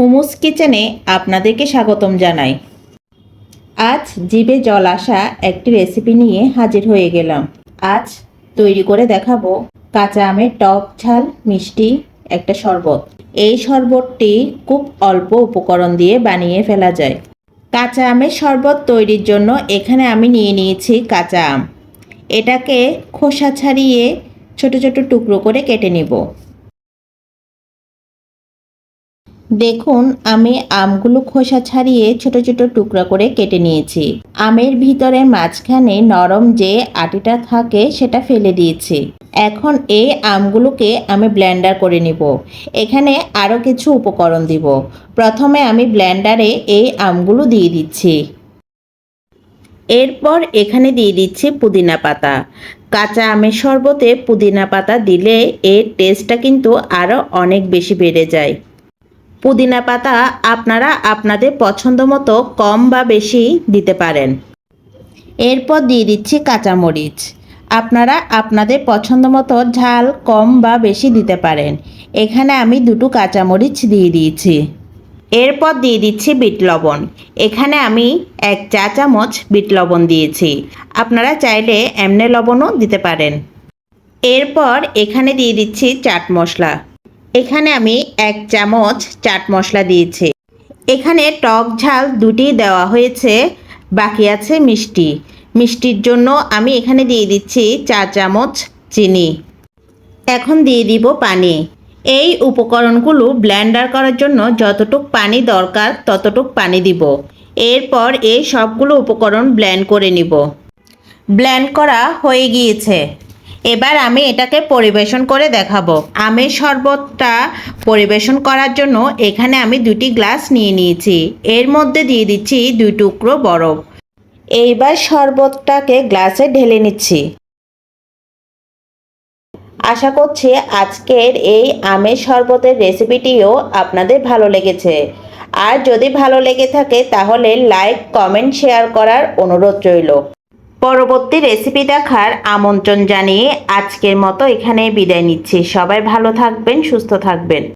Hummus কিচেনে আপনাদেরকে স্বাগতম জানাই। আজ জিভে জল আসা একটি রেসিপি নিয়ে হাজির হয়ে গেলাম। আজ তৈরি করে দেখাবো কাঁচা আমের টক ঝাল, মিষ্টি, একটা শরবত। এই শরবতটি খুব অল্প উপকরণ দিয়ে বানিয়ে ফেলা যায়। কাঁচা আমের শরবত তৈরির জন্য এখানে আমি নিয়ে নিয়েছি কাঁচা আম। এটাকে খোসা ছাড়িয়ে ছোট ছোট টুকরো করে কেটে নিব। দেখুন, আমি আমগুলো খোসা ছাড়িয়ে ছোট ছোট টুকরা করে কেটে নিয়েছি। আমের ভিতরে মাঝখানে নরম যে আটিটা থাকে, সেটা ফেলে দিয়েছি। এখন এই আমগুলোকে আমি ব্লেন্ডার করে নিব। এখানে আরও কিছু উপকরণ দিব। প্রথমে আমি ব্লেন্ডারে এই আমগুলো দিয়ে দিচ্ছি। এরপর এখানে দিয়ে দিচ্ছি পুদিনা পাতা। কাঁচা আমের শরবতে পুদিনা পাতা দিলে এর টেস্টটা কিন্তু আরও অনেক বেশি বেড়ে যায়। পুদিনা পাতা আপনারা আপনাদের পছন্দ মতো কম বা বেশি দিতে পারেন। এরপর দিয়ে দিচ্ছি কাঁচামরিচ। আপনারা আপনাদের পছন্দ মতো ঝাল কম বা বেশি দিতে পারেন। এখানে আমি দুটো কাঁচামরিচ দিয়ে দিয়েছি। এরপর দিয়ে দিচ্ছি বিট লবণ। এখানে আমি এক চা চামচ বিট লবণ দিয়েছি। আপনারা চাইলে এমনে লবণও দিতে পারেন। এরপর এখানে দিয়ে দিচ্ছি চাট মশলা। এখানে আমি এক চামচ চাট মশলা দিয়েছি। এখানে টক ঝাল দুটি দেওয়া হয়েছে, বাকি আছে মিষ্টি। মিষ্টির জন্য আমি এখানে দিয়ে দিচ্ছি চা চামচ চিনি। এখন দিয়ে দিব পানি। এই উপকরণগুলো ব্লেন্ডার করার জন্য যতটুক পানি দরকার ততটুক পানি দিব। এরপর এই সবগুলো উপকরণ ব্লেন্ড করে নিব। ব্লেন্ড করা হয়ে গিয়েছে। এবার আমি এটাকে পরিবেশন করে দেখাবো। আমের শরবতটা পরিবেশন করার জন্য এখানে আমি দুটি গ্লাস নিয়ে নিয়েছি। এর মধ্যে দিয়ে দিচ্ছি দুই টুকরো বরফ। এইবার শরবতটাকে গ্লাসে ঢেলে নিচ্ছি। আশা করছি আজকের এই আমের শরবতের রেসিপিটিও আপনাদের ভালো লেগেছে। আর যদি ভালো লেগে থাকে তাহলে লাইক, কমেন্ট, শেয়ার করার অনুরোধ রইল। পরবর্তী রেসিপি দেখার আমন্ত্রণ জানিয়ে আজকের মতো এখানে বিদায় নিচ্ছি। সবাই ভালো থাকবেন, সুস্থ থাকবেন।